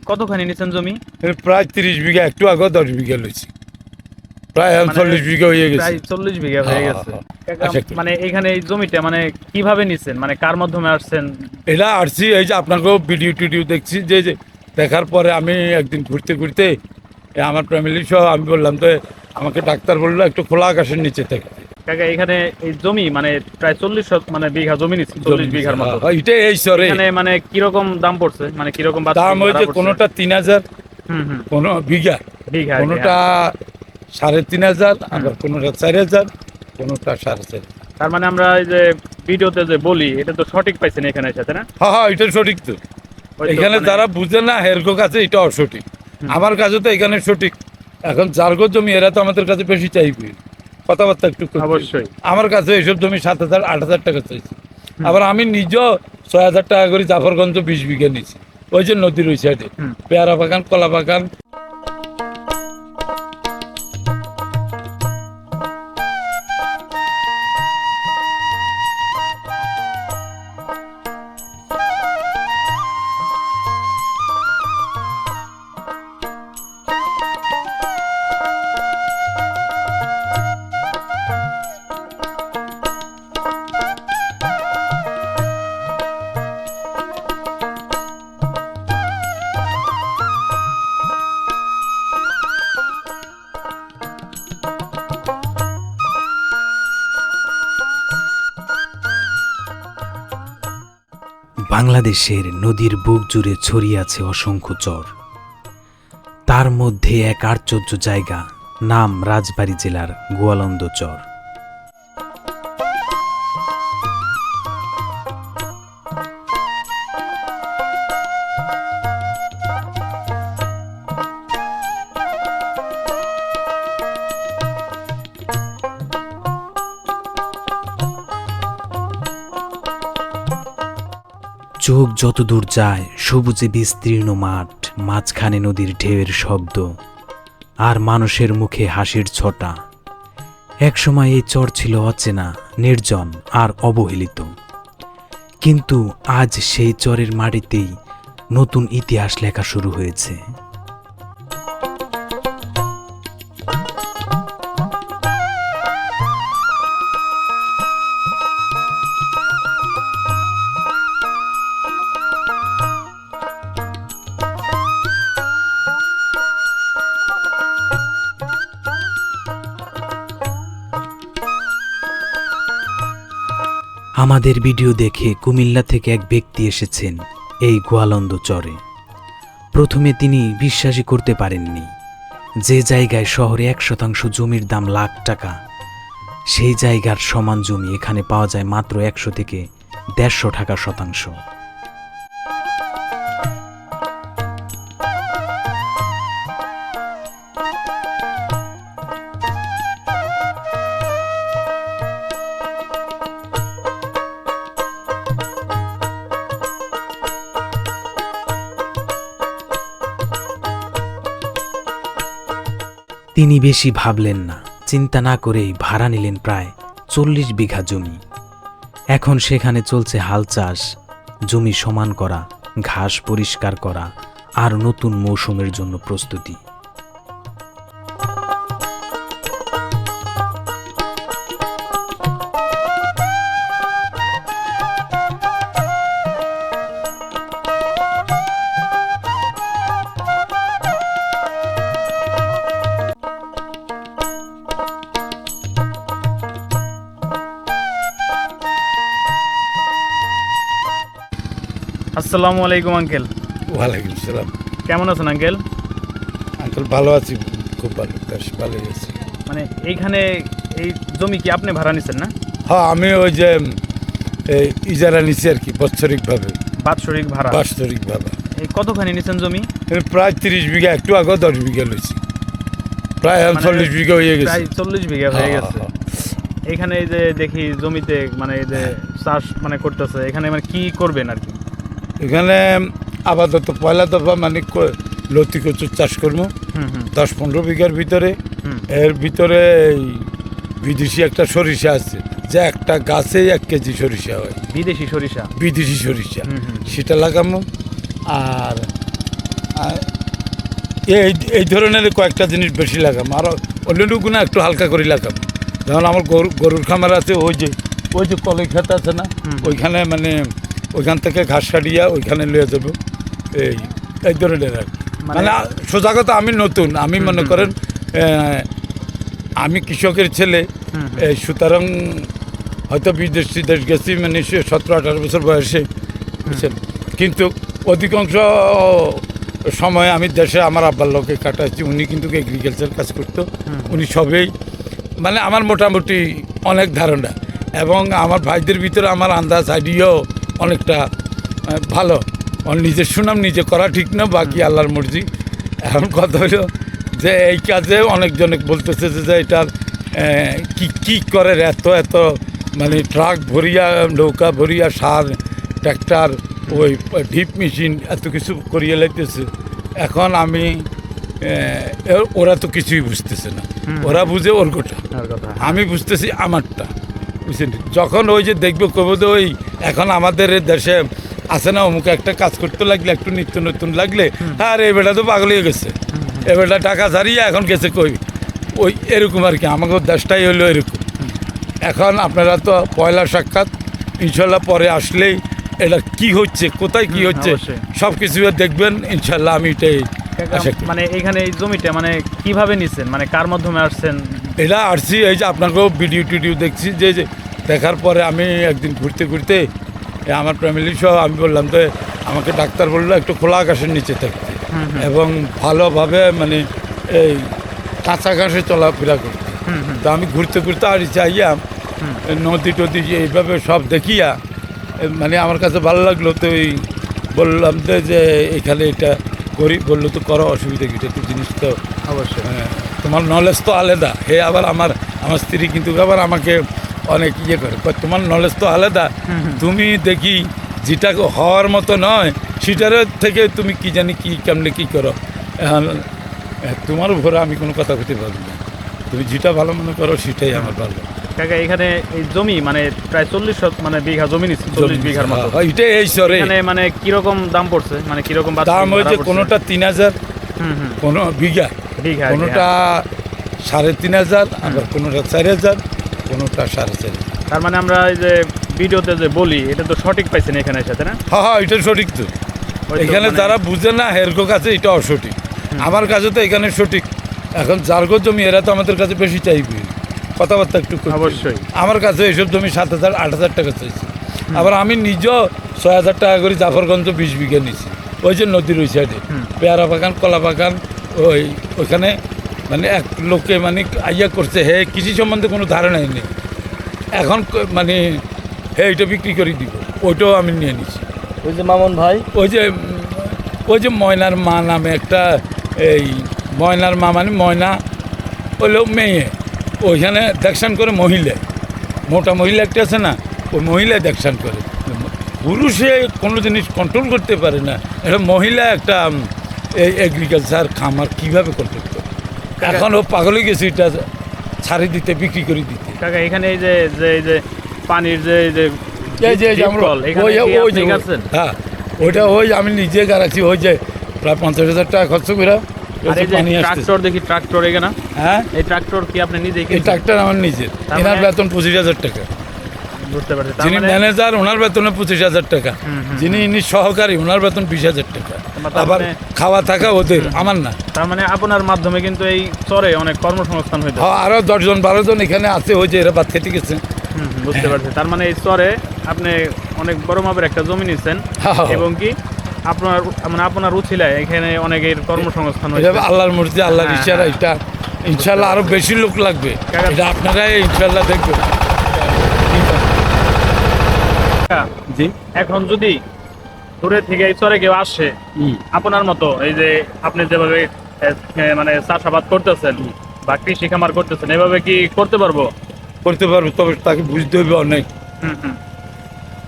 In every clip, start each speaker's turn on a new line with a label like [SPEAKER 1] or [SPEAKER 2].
[SPEAKER 1] কতখানি নিছেন জমি?
[SPEAKER 2] প্রায় তিরিশ বিঘা একটু আগে দশ বিঘা লইছি। প্রায়
[SPEAKER 1] মানে
[SPEAKER 2] চল্লিশ বিঘা হয়ে গেছে।
[SPEAKER 1] প্রায় চল্লিশ বিঘা হয়ে
[SPEAKER 2] হ্যাঁ,
[SPEAKER 1] গেছে।
[SPEAKER 2] হ্যাঁ,
[SPEAKER 1] কাকা,
[SPEAKER 2] আচ্ছা।
[SPEAKER 1] মানে এখানে এই জমিটা মানে কীভাবে নিছেন? মানে কার মাধ্যমে আসছেন?
[SPEAKER 2] এটা আসছি এই যে আপনাকেও ভিডিও টিডিও দেখছি যে যে দেখার পরে আমি একদিন ঘুরতে ঘুরতে আমার ফ্যামিলি সহ আমি বললাম তো আমাকে ডাক্তার বলল একটু খোলা আকাশের নিচে থেকে।
[SPEAKER 1] কাকা এখানে এই জমি মানে প্রায় চল্লিশ মানে বিঘা জমি নিচ্ছে চল্লিশ বিঘার মতো।
[SPEAKER 2] এটা এই সরে।
[SPEAKER 1] এখানে মানে কীরকম দাম পড়ছে? মানে কীরকম
[SPEAKER 2] দাম হয়েছে কোনোটা তিন হাজার কোনো বিঘা।
[SPEAKER 1] বিঘা
[SPEAKER 2] কোনোটা সাড়ে তিন হাজার আবার কোনোটা চার হাজার কোনোটা সাড়ে চার
[SPEAKER 1] তার মানে আমরা এই যে ভিডিওতে যে বলি এটা তো সঠিক পাইছেন এখানে সাথে না?
[SPEAKER 2] হ্যাঁ হ্যাঁ এটা সঠিক তো। এখানে
[SPEAKER 1] মানে-
[SPEAKER 2] যারা বুঝে না হেরগো কাছে এটা অসঠিক। আমার কাছে তো এখানে সঠিক। এখন যারগো জমি এরা তো আমাদের কাছে বেশি চাইবে। কথাবার্তা একটু
[SPEAKER 1] অবশ্যই।
[SPEAKER 2] আমার কাছে এইসব জমি সাত হাজার আট হাজার টাকা চাইছি। আবার আমি নিজেও ছয় হাজার টাকা করে জাফরগঞ্জ বিশ বিঘা নিয়েছি। ওই যে নদীর ওই সাইডে পেয়ারা বাগান কলা বাগান।
[SPEAKER 3] বাংলাদেশের নদীর বুক জুড়ে ছড়িয়ে আছে অসংখ্য চর। তার মধ্যে এক আশ্চর্য জায়গা, নাম রাজবাড়ী জেলার গোয়ালন্দ চর। চোখ যত দূর যায়, সবুজে বিস্তীর্ণ মাঠ, মাঝখানে নদীর ঢেউয়ের শব্দ, আর মানুষের মুখে হাসির ছটা। একসময় এই চর ছিল অচেনা, নির্জন, আর অবহেলিত। কিন্তু আজ সেই চরের মাটিতেই নতুন ইতিহাস লেখা শুরু হয়েছে। আমাদের ভিডিও দেখে কুমিল্লা থেকে এক ব্যক্তি এসেছেন এই গোয়ালন্দ চরে। প্রথমে তিনি বিশ্বাসই করতে পারেননি। যে জায়গায় শহরে এক শতাংশ জমির দাম লাখ টাকা, সেই জায়গার সমান জমি এখানে পাওয়া যায় মাত্র একশো থেকে দেড়শো টাকা শতাংশ। তিনি বেশি ভাবলেন না, চিন্তা না করেই ভাড়া নিলেন প্রায় চল্লিশ বিঘা জমি। এখন সেখানে চলছে হাল চাষ, জমি সমান করা, ঘাস পরিষ্কার করা, আর নতুন মৌসুমের জন্য প্রস্তুতি।
[SPEAKER 1] আসসালামু আলাইকুম আঙ্কেল।
[SPEAKER 2] ওয়ালাইকুম সালাম।
[SPEAKER 1] কেমন আছেন আঙ্কেল?
[SPEAKER 2] আঙ্কেল ভালো আছি। খুব ভালো বেশ ভালোই আছি।
[SPEAKER 1] মানে এইখানে এই জমি কি আপনি ভাড়া নিছেন না?
[SPEAKER 2] হ্যাঁ আমি ওই যে এই ইজারা নিছি আর কি বাৎসরিকভাবে।
[SPEAKER 1] বাৎসরিক ভাড়া।
[SPEAKER 2] বাৎসরিকভাবে।
[SPEAKER 1] এই কতখানি নিছেন জমি?
[SPEAKER 2] প্রায় তিরিশ বিঘা একটু আগে দশ বিঘা লইছি। প্রায়
[SPEAKER 1] মানে
[SPEAKER 2] চল্লিশ বিঘা হয়ে গেছে।
[SPEAKER 1] প্রায় চল্লিশ বিঘা হয়ে
[SPEAKER 2] হ্যাঁ,
[SPEAKER 1] গেছে। এখানে এই যে দেখি জমিতে মানে এই যে চাষ মানে করতেছে এখানে মানে কি করবেন আর কি?
[SPEAKER 2] এখানে আপাতত পয়লা দফা মানে লতি কচুর চাষ করব। দশ পনেরো বিঘার ভিতরে। এর ভিতরে এই বিদেশি একটা সরিষা আছে। যে একটা গাছে এক কেজি সরিষা হয়।
[SPEAKER 1] বিদেশি সরিষা?
[SPEAKER 2] বিদেশি সরিষা। সেটা লাগামো আর এই এই ধরনের কয়েকটা জিনিস বেশি লাগাম আর অন্যটুকু না একটু হালকা করে লাগাম যেমন আমার গরু গরুর খামার আছে ওই যে ওই যে কলের খেত আছে না ওইখানে মানে ওইখান থেকে ঘাস কাটিয়া ওইখানে লয়ে যাব। এই এই ধরনের আর
[SPEAKER 1] মানে-
[SPEAKER 2] মানে সোজা কথা আমি নতুন। আমি মনে করেন আমি কৃষকের ছেলে। সুতরাং হয়তো বিদেশ দেশ গেছি মানে সে সতেরো আঠারো বছর বয়সে। বুঝছেন? কিন্তু অধিকাংশ সময় আমি দেশে আমার আব্বার লোকে কাটাচ্ছি উনি কিন্তু এগ্রিকালচার কাজ করতো। উনি সবেই মানে আমার মোটামুটি অনেক ধারণা। এবং আমার ভাইদের ভিতরে আমার আন্দাজ আইডিয়াও অনেকটা ভালো। নিজের সুনাম নিজে করা ঠিক না বাকি আল্লাহর মর্জি। এখন কথা হলো যে এই কাজে অনেকজনে বলতেছে যে এটার কি কি করে এত এত মানে ট্রাক ভরিয়া নৌকা ভরিয়া সার ট্র্যাক্টর ওই ডিপ মেশিন এত কিছু করিয়ে লাগতেছে এখন আমি ওরা তো কিছুই বুঝতেছে না। ওরা বুঝে ওর গোটা।
[SPEAKER 1] কথা।
[SPEAKER 2] আমি বুঝতেছি আমারটা। বুঝছেন? যখন ওই যে দেখবে কবে তো ওই এখন আমাদের এ দেশে আছে না অমুক একটা কাজ করতে লাগলে একটু নিত্য নতুন লাগলে আর এই বেটা তো পাগল হয়ে গেছে। এ বেটা টাকা ছাড়িয়ে এখন গেছে কই? ওই এরকম আর কি আমাকে দেশটাই হলো এরকম। এখন আপনারা তো পয়লা সাক্ষাৎ ইনশাল্লাহ পরে আসলেই এটা কি হচ্ছে কোথায় কি হচ্ছে। সব কিছু দেখবেন ইনশাল্লাহ আমি এটাই
[SPEAKER 1] মানে এখানে এই জমিটা মানে কীভাবে নিছেন? মানে কার মাধ্যমে আসছেন?
[SPEAKER 2] এটা আসছি এই যে আপনাকেও ভিডিও টিডিও দেখছি যে যে দেখার পরে আমি একদিন ঘুরতে ঘুরতে আমার ফ্যামিলি সহ আমি বললাম তো আমাকে ডাক্তার বলল একটু খোলা আকাশের নিচে থাকতে। এবং ভালোভাবে মানে এই কাঁচা ঘাসে চলাফেরা করতে। তো আমি ঘুরতে ঘুরতে আর চাইয়া নদী টদী যে এইভাবে সব দেখিয়া মানে আমার কাছে ভালো লাগল তো এই বললাম তো যে এখানে এটা করি বলল তো করো অসুবিধা কি? একটু জিনিস তো
[SPEAKER 1] অবশ্যই।
[SPEAKER 2] হ্যাঁ, তোমার নলেজ তো আলাদা। হে আবার আমার আমার স্ত্রী কিন্তু আবার আমাকে অনেক ইয়ে করে। তোমার নলেজ তো আলাদা। তুমি দেখি যেটা হওয়ার মতো নয় সেটার থেকে তুমি কি জানি কি কেমনে কি করো? তোমার উপরে আমি কোনো কথা বলতে পারব না। তুমি যেটা ভালো মনে করো সেটাই আমার ভালো।
[SPEAKER 1] কাকা এখানে এই জমি মানে প্রায় চল্লিশ মানে বিঘা জমি নিচ্ছে চল্লিশ বিঘার মতো।
[SPEAKER 2] হ্যাঁ, এই সরে
[SPEAKER 1] এখানে মানে কীরকম দাম পড়ছে? মানে কীরকম
[SPEAKER 2] দাম হয়েছে কোনোটা তিন হাজার কোনো বিঘা।
[SPEAKER 1] বিঘা
[SPEAKER 2] কোনোটা সাড়ে তিন হাজার আবার কোনোটা চার হাজার কোনোটা সাড়ে চার হাজার।
[SPEAKER 1] তার মানে আমরা এই যে ভিডিওতে যে বলি এটা তো সঠিক পাইছেন এখানে সাথে না?
[SPEAKER 2] হ্যাঁ হ্যাঁ এটা সঠিক তো। এখানে
[SPEAKER 1] মানে-
[SPEAKER 2] যারা বুঝে না হেরকো কাছে এটা অসঠিক। আমার কাছে তো এখানে সঠিক। এখন যারগো জমি এরা তো আমাদের কাছে বেশি চাইবে। কথাবার্তা একটু
[SPEAKER 1] অবশ্যই।
[SPEAKER 2] আমার কাছে এইসব জমি সাত হাজার আট হাজার টাকা চাইছে। আবার আমি নিজেও ছয় হাজার টাকা করে জাফরগঞ্জ বিশ বিঘা নিছি ওই যে নদীর ওই সাইডে পেয়ারা বাগান কলা বাগান ওই ওইখানে মানে এক লোকে মানে আইয়া করছে হে কৃষি সম্বন্ধে কোনো ধারণাই নেই। এখন মানে হে এটা বিক্রি করে দিব। ওইটাও আমি নিয়ে নিছি।
[SPEAKER 4] ওই যে মামুন ভাই?
[SPEAKER 2] ওই যে ওই যে ময়নার মা নামে একটা এই ময়নার মা মানে ময়না হলো মেয়ে। ওইখানে দেখশান করে মহিলা। মোটা মহিলা একটা আছে না ওই মহিলা দেখশান করে। পুরুষে কোনো জিনিস কন্ট্রোল করতে পারে না। এটা মহিলা একটা এই এগ্রিকালচার খামার কীভাবে কন্ট্রোল করে? এখন ও পাগল হয়ে গেছে এটা ছাড়ি দিতে বিক্রি করে দিতে।
[SPEAKER 1] কাকা এখানে এই যে যে এই যে পানির যে এই যে
[SPEAKER 2] হ্যাঁ ওইটা ওই আমি নিজে গাড়াচ্ছি ওই যে প্রায় পঞ্চাশ হাজার টাকা খরচ করে
[SPEAKER 1] ট্রাক্টর দেখি ট্রাক্টর এখানে।
[SPEAKER 2] হ্যাঁ?
[SPEAKER 1] এই ট্রাক্টর কি আপনি নিজেই
[SPEAKER 2] এই ট্রাক্টর আমার নিজের। এনার
[SPEAKER 1] মানে-
[SPEAKER 2] বেতন পঁচিশ হাজার টাকা।
[SPEAKER 1] বুঝতে পারছি।
[SPEAKER 2] যিনি
[SPEAKER 1] মানে
[SPEAKER 2] ম্যানেজার ওনার বেতন পঁচিশ হাজার টাকা। যিনি ইনি সহকারী ওনার বেতন বিশ হাজার টাকা। আবার
[SPEAKER 1] মানে-
[SPEAKER 2] খাওয়া থাকা ওদের আমার না।
[SPEAKER 1] তার মানে আপনার মাধ্যমে কিন্তু এই চরে অনেক কর্মসংস্থান হইতে
[SPEAKER 2] হ্যাঁ, দশজন বারো জন এখানে আছে ওই যে এরা বাদ খেতে গেছে।
[SPEAKER 1] বুঝতে পারছি। তার মানে এই চরে আপনি অনেক বড় মাপের একটা জমি নিচ্ছেন
[SPEAKER 2] হ্যাঁ।
[SPEAKER 1] এবং কি আপনার মানে আপনার উচিলায় এখানে অনেকের কর্মসংস্থান হয়েছে।
[SPEAKER 2] আল্লাহর মর্জি আল্লাহর
[SPEAKER 1] হ্যাঁ,
[SPEAKER 2] ইশারা। এটা ইনশাল্লাহ আরও বেশি লোক লাগবে। এটা আপনারাই ইনশাল্লাহ দেখবেন। জি।
[SPEAKER 1] এখন যদি দূরে থেকে এই চরে কেউ আসে আপনার মতো এই যে আপনি যেভাবে মানে চাষাবাদ করতেছেন বা কৃষি খামার করতেছেন এভাবে কি করতে পারব?
[SPEAKER 2] করতে পারব তবে তাকে বুঝতে হবে অনেক।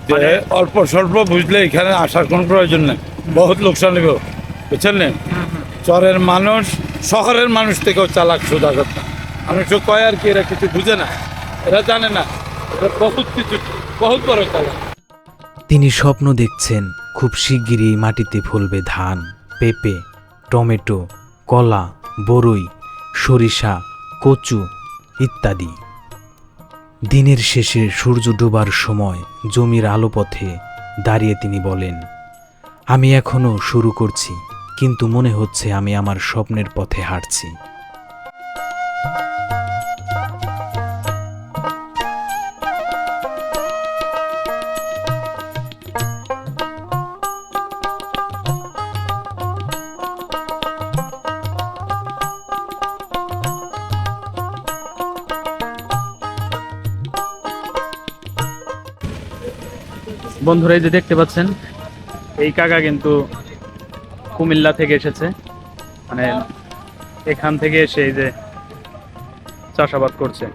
[SPEAKER 2] যে
[SPEAKER 1] মানে-
[SPEAKER 2] অল্প স্বল্প বুঝলে এখানে আসার কোনো প্রয়োজন নেই। বহুত লোকসান নেব বুঝছেন চরের মানুষ শহরের মানুষ থেকেও চালাক সোজা কথা। মানুষ কয় আর কি এরা কিছু বুঝে না, এরা জানে না বহুত কিছু, বহুত বড় চালাক।
[SPEAKER 3] তিনি স্বপ্ন দেখছেন, খুব শিগগিরই মাটিতে ফলবে ধান, পেঁপে, টমেটো, কলা, বরই, সরিষা, কচু ইত্যাদি। দিনের শেষে সূর্য ডোবার সময় জমির আলোপথে দাঁড়িয়ে তিনি বলেন, আমি এখনও শুরু করছি। কিন্তু মনে হচ্ছে আমি আমার স্বপ্নের পথে হাঁটছি।
[SPEAKER 1] বন্ধুরা, এই যে দেখতে পাচ্ছেন, এই কাকা কিন্তু কুমিল্লা থেকে এসেছে। মানে এখান থেকে এসে এই যে চাষাবাদ করছে।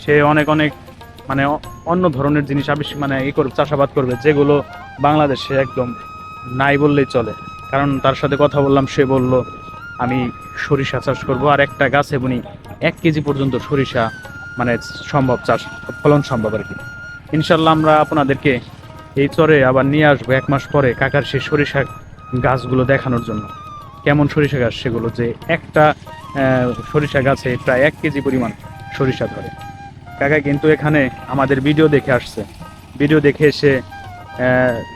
[SPEAKER 1] সে অনেক অনেক মানে অন্য ধরনের জিনিস আবিষ্কার মানে ই করবে চাষাবাদ করবে, যেগুলো বাংলাদেশে একদম নাই বললেই চলে। কারণ তার সাথে কথা বললাম, সে বলল, আমি সরিষা চাষ করব, আর একটা গাছে বুনি এক কেজি পর্যন্ত সরিষা মানে সম্ভব চাষ, ফলন সম্ভব আর কি। ইনশাল্লাহ আমরা আপনাদেরকে এই চরে আবার নিয়ে আসব, এক মাস পরে কাকার সেই সরিষা গাছগুলো দেখানোর জন্য। কেমন সরিষা গাছ সেগুলো? যে একটা সরিষা গাছে প্রায় এক কেজি পরিমাণ সরিষা ধরে। কাকা কিন্তু এখানে আমাদের ভিডিও দেখে আসছে। ভিডিও দেখে এসে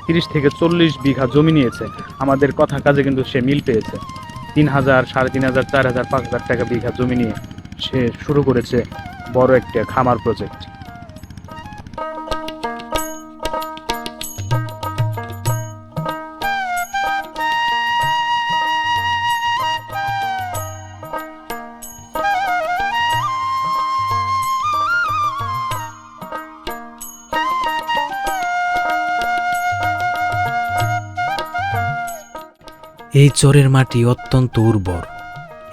[SPEAKER 1] তিরিশ থেকে চল্লিশ বিঘা জমি নিয়েছে। আমাদের কথা কাজে কিন্তু সে মিল পেয়েছে। তিন হাজার, সাড়ে তিন হাজার, চার হাজার, পাঁচ হাজার টাকা বিঘা জমি নিয়ে সে শুরু করেছে বড় একটা খামার প্রজেক্ট
[SPEAKER 3] এই চরের মাটি অত্যন্ত উর্বর।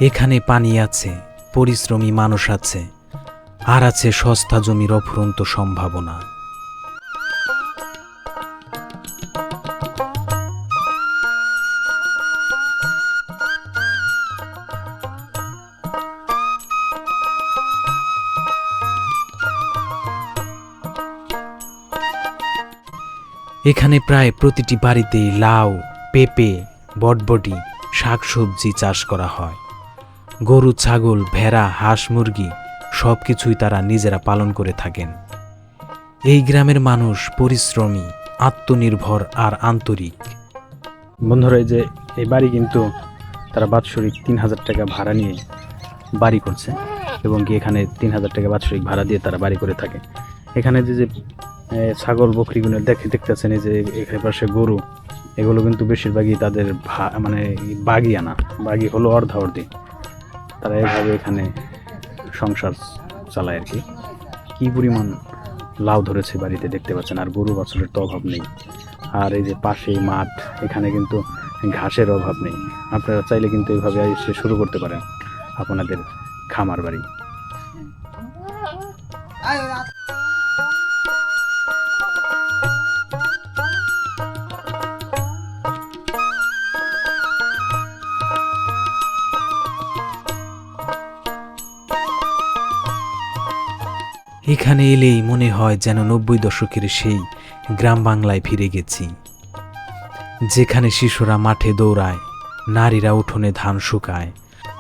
[SPEAKER 3] এখানে পানি আছে, পরিশ্রমী মানুষ আছে, আর আছে সস্তা জমির অফুরন্ত সম্ভাবনা। এখানে প্রায় প্রতিটি বাড়িতেই লাউ, পেঁপে বটবটি, শাকসবজি চাষ করা হয়। গরু, ছাগল, ভেড়া, হাঁস, মুরগি সব কিছুই তারা নিজেরা পালন করে থাকেন। এই গ্রামের মানুষ পরিশ্রমী, আত্মনির্ভর আর আন্তরিক।
[SPEAKER 1] বন্ধুরা যে এই বাড়ি কিন্তু তারা বাৎসরিক তিন হাজার টাকা ভাড়া নিয়ে বাড়ি করছে এবং কি এখানে তিন হাজার টাকা বাৎসরিক ভাড়া দিয়ে তারা বাড়ি করে থাকে। এখানে যে যে ছাগল বকরিগুলো দেখে দেখতেছেন, এই যে এখানে পাশে গরু। এগুলো কিন্তু বেশিরভাগই তাদের মানে বাগি আনা বাগি হলো অর্ধা অর্ধি তারা এভাবে এখানে সংসার চালায় আর কি কী পরিমাণ লাউ ধরেছে বাড়িতে দেখতে পাচ্ছেন? আর গরু বাছুরের তো অভাব নেই। আর এই যে পাশে মাঠ, এখানে কিন্তু ঘাসের অভাব নেই। আপনারা চাইলে কিন্তু এইভাবে এসে শুরু করতে পারেন। আপনাদের খামার বাড়ি।
[SPEAKER 3] এখানে এলেই মনে হয় যেন নব্বই দশকের সেই গ্রাম বাংলায় ফিরে গেছি। যেখানে শিশুরা মাঠে দৌড়ায়, নারীরা উঠোনে ধান শুকায়,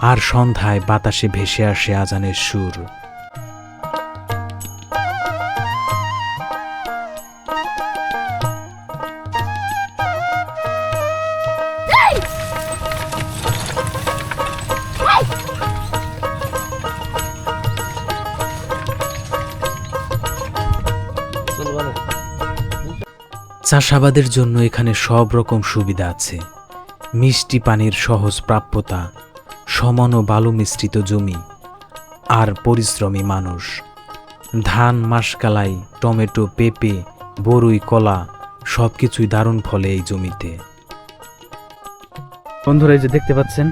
[SPEAKER 3] আর সন্ধ্যায় বাতাসে ভেসে আসে আজানের সুর। চাষাবাদের জন্য এখানে সব রকম সুবিধা আছে। মিষ্টি পানির সহজ প্রাপ্যতা, সমান ও বালু মিশ্রিত জমি, আর পরিশ্রমী মানুষ। ধান মাসকালাই টমেটো, পেঁপে, বরুই, কলা সব কিছুই দারুণ ফলে এই জমিতে।
[SPEAKER 1] বন্ধুরা, এই যে দেখতে পাচ্ছেন,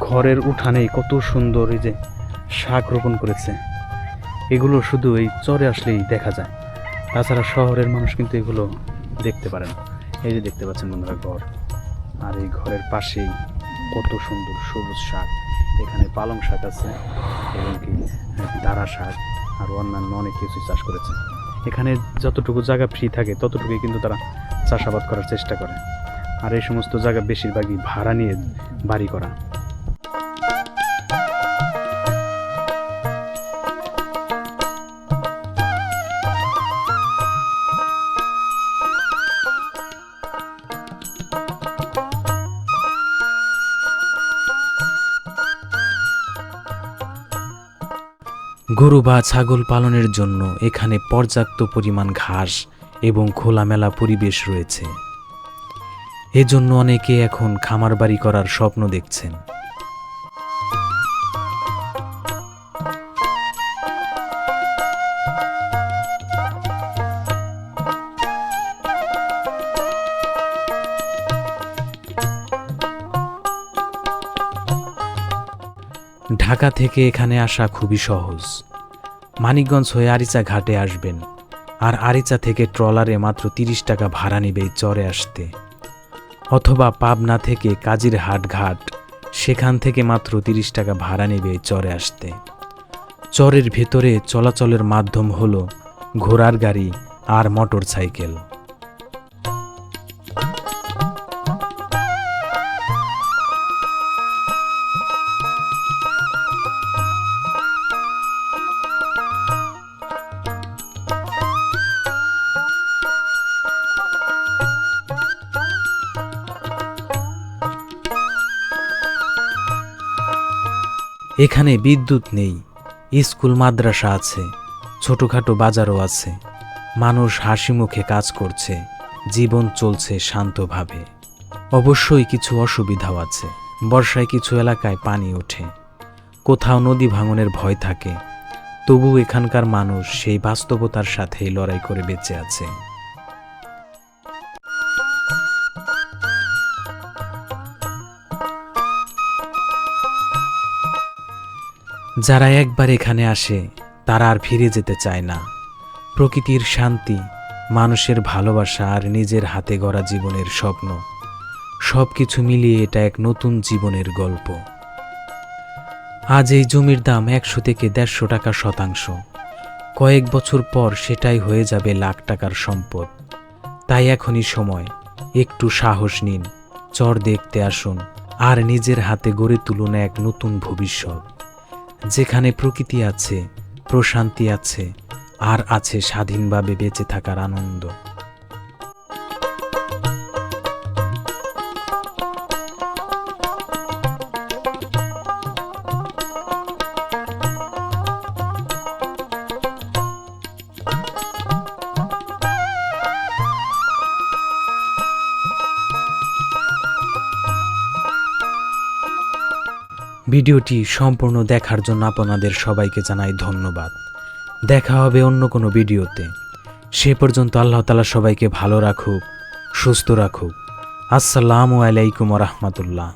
[SPEAKER 1] ঘরের উঠানে কত সুন্দর এই যে শাক রোপণ করেছে। এগুলো শুধু এই চরে আসলেই দেখা যায়। তাছাড়া শহরের মানুষ কিন্তু এগুলো দেখতে পারে না। এই যে দেখতে পাচ্ছেন বন্ধুরা ঘর। আর এই ঘরের পাশেই কত সুন্দর সবুজ শাক। এখানে পালং শাক আছে এবং কি দাঁড়া শাক আর অন্যান্য অনেক কিছু চাষ করেছে। এখানে যতটুকু জায়গা ফ্রি থাকে, ততটুকুই কিন্তু তারা চাষাবাদ করার চেষ্টা করে। আর এই সমস্ত জায়গা বেশিরভাগই ভাড়া নিয়ে বাড়ি করা।
[SPEAKER 3] গরু বা ছাগল পালনের জন্য এখানে পর্যাপ্ত পরিমাণ ঘাস এবং খোলামেলা পরিবেশ রয়েছে। এজন্য অনেকে এখন খামার বাড়ি করার স্বপ্ন দেখছেন। ঢাকা থেকে এখানে আসা খুবই সহজ। মানিকগঞ্জ হয়ে আরিচা ঘাটে আসবেন। আর আরিচা থেকে ট্রলারে মাত্র তিরিশ টাকা ভাড়া নেবে চরে আসতে। অথবা পাবনা থেকে কাজিরহাট ঘাট, সেখান থেকে মাত্র তিরিশ টাকা ভাড়া নেবে চরে আসতে। চরের ভেতরে চলাচলের মাধ্যম হলো ঘোড়ার গাড়ি আর মোটর সাইকেল এখানে বিদ্যুৎ নেই, স্কুল, মাদ্রাসা আছে, ছোটখাটো বাজারও আছে। মানুষ হাসি মুখে কাজ করছে, জীবন চলছে শান্তভাবে। অবশ্যই কিছু অসুবিধাও আছে, বর্ষায় কিছু এলাকায় পানি ওঠে। কোথাও নদী ভাঙনের ভয় থাকে তবু এখানকার মানুষ সেই বাস্তবতার সাথেই লড়াই করে বেঁচে আছে। যারা একবার এখানে আসে, তারা আর ফিরে যেতে চায় না। প্রকৃতির শান্তি, মানুষের ভালোবাসা আর নিজের হাতে গড়া জীবনের স্বপ্ন। সব কিছু মিলিয়ে এটা এক নতুন জীবনের গল্প। আজ এই জমির দাম একশো থেকে দেড়শো টাকা শতাংশ। কয়েক বছর পর সেটাই হয়ে যাবে লাখ টাকার সম্পদ। তাই এখনই সময়, একটু সাহস নিন, চর দেখতে আসুন, আর নিজের হাতে গড়ে তুলুন এক নতুন ভবিষ্যৎ। যেখানে প্রকৃতি আছে প্রশান্তি আছে আর আছে স্বাধীনভাবে বেঁচে থাকার আনন্দ। ভিডিওটি সম্পূর্ণ দেখার জন্য আপনাদের সবাইকে জানাই ধন্যবাদ। দেখা হবে অন্য কোনো ভিডিওতে। সে পর্যন্ত আল্লাহ তালা সবাইকে ভালো রাখুক, সুস্থ রাখুক। আসসালামু আলাইকুম রহমতুল্লাহ।